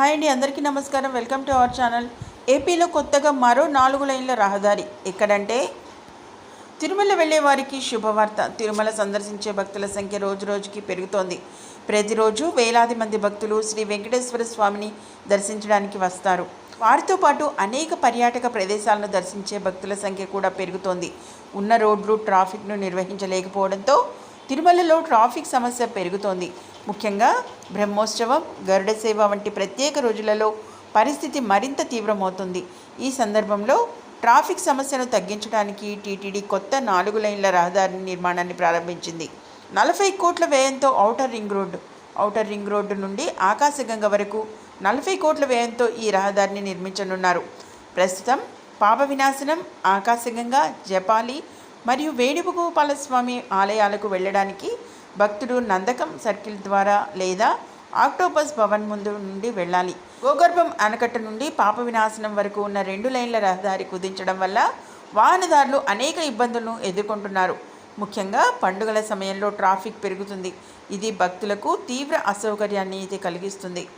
Hi అండి అందరికీ నమస్కారం. Welcome to our channel. ఏపీలో కొత్తగా మరో నాలుగు లైన్ల రహదారి ఎక్కడంటే తిరుమల వెళ్ళే వారికి శుభవార్త. తిరుమల సందర్శించే భక్తుల సంఖ్య రోజు రోజుకి పెరుగుతోంది. ప్రతిరోజు వేలాది మంది భక్తులు శ్రీ వెంకటేశ్వర స్వామిని దర్శించడానికి వస్తారు. వారితో పాటు అనేక పర్యాటక ప్రదేశాలను దర్శించే భక్తుల సంఖ్య కూడా పెరుగుతోంది. ఉన్న రోడ్లు ట్రాఫిక్ను నిర్వహించలేకపోవడంతో తిరుమలలో ట్రాఫిక్ సమస్య పెరుగుతోంది. ముఖ్యంగా బ్రహ్మోత్సవం గరుడ సేవ వంటి ప్రత్యేక రోజులలో పరిస్థితి మరింత తీవ్రమవుతుంది. ఈ సందర్భంలో ట్రాఫిక్ సమస్యను తగ్గించడానికి టీటీడీ కొత్త నాలుగు లైన్ల రహదారి నిర్మాణాన్ని ప్రారంభించింది. నలభై కోట్ల వ్యయంతో outer ring road outer ring road నుండి ఆకాశగంగ వరకు నలభై కోట్ల వ్యయంతో ఈ రహదారిని నిర్మించనున్నారు. ప్రస్తుతం పాప వినాశనం ఆకాశగంగ జపాలి మరియు వేణుగోపాలస్వామి ఆలయాలకు వెళ్ళడానికి భక్తుడు నందకం సర్కిల్ ద్వారా లేదా ఆక్టోపస్ భవన్ ముందు నుండి వెళ్ళాలి. గోగర్భం ఆనకట్ట నుండి పాప వినాశనం వరకు ఉన్న రెండు లైన్ల రహదారి కుదించడం వల్ల వాహనదారులు అనేక ఇబ్బందులను ఎదుర్కొంటున్నారు. ముఖ్యంగా పండుగల సమయంలో ట్రాఫిక్ పెరుగుతుంది. ఇది భక్తులకు తీవ్ర అసౌకర్యాన్ని అయితే కలిగిస్తుంది.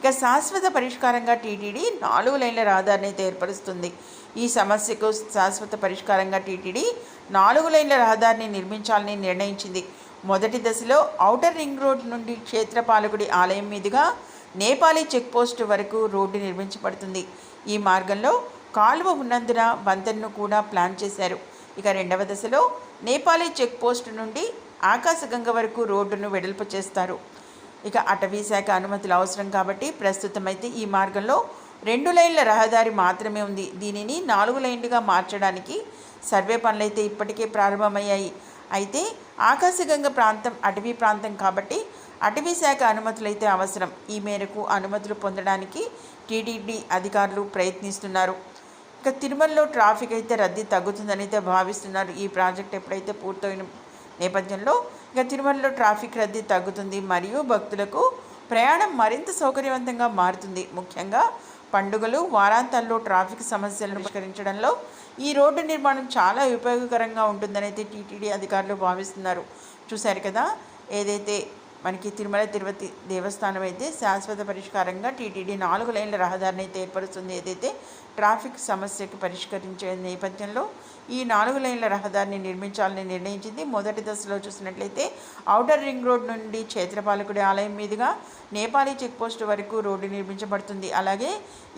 ఇక శాశ్వత పరిష్కారంగా టీటీడీ నాలుగు లైన్ల రహదారిని అయితే ఏర్పరుస్తుంది. ఈ సమస్యకు శాశ్వత పరిష్కారంగా టీటీడీ నాలుగు లైన్ల రహదారిని నిర్మించాలని నిర్ణయించింది. మొదటి దశలో ఔటర్ రింగ్ రోడ్ నుండి క్షేత్రపాలకుడి ఆలయం మీదుగా నేపాలీ చెక్పోస్ట్ వరకు రోడ్డు నిర్మించబడుతుంది. ఈ మార్గంలో కాలువ ఉన్నందున వంతెనను కూడా ప్లాన్ చేశారు. ఇక రెండవ దశలో నేపాలీ చెక్పోస్ట్ నుండి ఆకాశగంగ వరకు రోడ్డును వెడల్పు చేస్తారు. ఇక అటవీ శాఖ అనుమతులు అవసరం కాబట్టి ప్రస్తుతం అయితే ఈ మార్గంలో రెండు లైన్ల రహదారి మాత్రమే ఉంది. దీనిని నాలుగు లైన్లుగా మార్చడానికి సర్వే పనులైతే ఇప్పటికే ప్రారంభమయ్యాయి. అయితే ఆకాశగంగ ప్రాంతం అటవీ ప్రాంతం కాబట్టి అటవీ శాఖ అనుమతులైతే అవసరం. ఈ మేరకు అనుమతులు పొందడానికి టీటీడీ అధికారులు ప్రయత్నిస్తున్నారు. ఇక తిరుమలలో ట్రాఫిక్ అయితే రద్దీ తగ్గుతుందని అయితే భావిస్తున్నారు. ఈ ప్రాజెక్ట్ ఎప్పుడైతే పూర్తయిన నేపథ్యంలో ఇక తిరుమలలో ట్రాఫిక్ రద్దీ తగ్గుతుంది. మరియు భక్తులకు ప్రయాణం మరింత సౌకర్యవంతంగా మారుతుంది. ముఖ్యంగా పండుగలు వారాంతాల్లో ట్రాఫిక్ సమస్యలను పరిష్కరించడంలో ఈ రోడ్డు నిర్మాణం చాలా ఉపయోగకరంగా ఉంటుందని అయితే టీటీడీ అధికారులు భావిస్తున్నారు. చూశారు కదా ఏదైతే మనకి తిరుమల తిరుపతి దేవస్థానం అయితే శాశ్వత పరిష్కారంగా టీటీడీ నాలుగు లైన్ల రహదారిని అయితే ఏర్పరుస్తుంది. ఏదైతే ట్రాఫిక్ సమస్యకు పరిష్కరించే నేపథ్యంలో ఈ నాలుగు లైన్ల రహదారిని నిర్మించాలని నిర్ణయించింది. మొదటి దశలో చూసినట్లయితే ఔటర్ రింగ్ రోడ్ నుండి క్షేత్రపాలకుడి ఆలయం మీదుగా నేపాలీ చెక్పోస్ట్ వరకు రోడ్డు నిర్మించబడుతుంది. అలాగే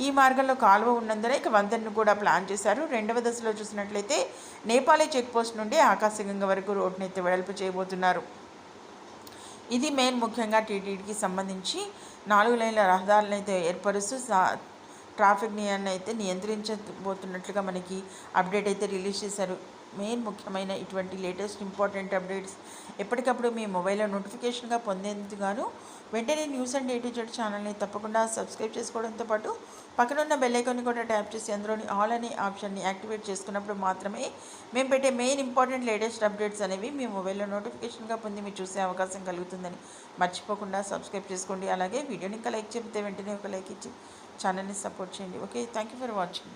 ఈ మార్గంలో కాలువ ఉన్నందున ఇక వంతెనను కూడా ప్లాన్ చేశారు. రెండవ దశలో చూసినట్లయితే నేపాలీ చెక్పోస్ట్ నుండి ఆకాశగంగ వరకు రోడ్డుని అయితే వెడల్పు చేయబోతున్నారు. ఇది మెయిన్ ముఖ్యంగా టీటీడీకి సంబంధించి నాలుగు లైన్ల రహదారులను అయితే ఏర్పరుస్తూ సా- ట్రాఫిక్ నియమం అయితే నియంత్రించబోతున్నట్లుగా మనకి అప్డేట్ అయితే రిలీజ్ చేశారు. మెయిన్ ముఖ్యమైన ఇటువంటి లేటెస్ట్ ఇంపార్టెంట్ అప్డేట్స్ ఎప్పటికప్పుడు మీ మొబైల్లో నోటిఫికేషన్గా పొందేందుకు గాను వెంటనే న్యూస్ అండ్ ఏ జెడ్ ఛానల్ని తప్పకుండా సబ్స్క్రైబ్ చేసుకోవడంతో పాటు పక్కనున్న బెల్ కూడా ట్యాప్ చేసి అందులోని ఆల్ అనే ఆప్షన్ని యాక్టివేట్ చేసుకున్నప్పుడు మాత్రమే మేము పెట్టే మెయిన్ ఇంపార్టెంట్ లేటెస్ట్ అప్డేట్స్ అనేవి మీ మొబైల్లో నోటిఫికేషన్గా పొంది మీరు చూసే అవకాశం కలుగుతుందని మర్చిపోకుండా సబ్స్క్రైబ్ చేసుకోండి. అలాగే వీడియోని ఇంకా లైక్ చెప్తే వెంటనే ఒక లైక్ ఇచ్చి ఛానల్ని సపోర్ట్ చేయండి. Okay thank you for watching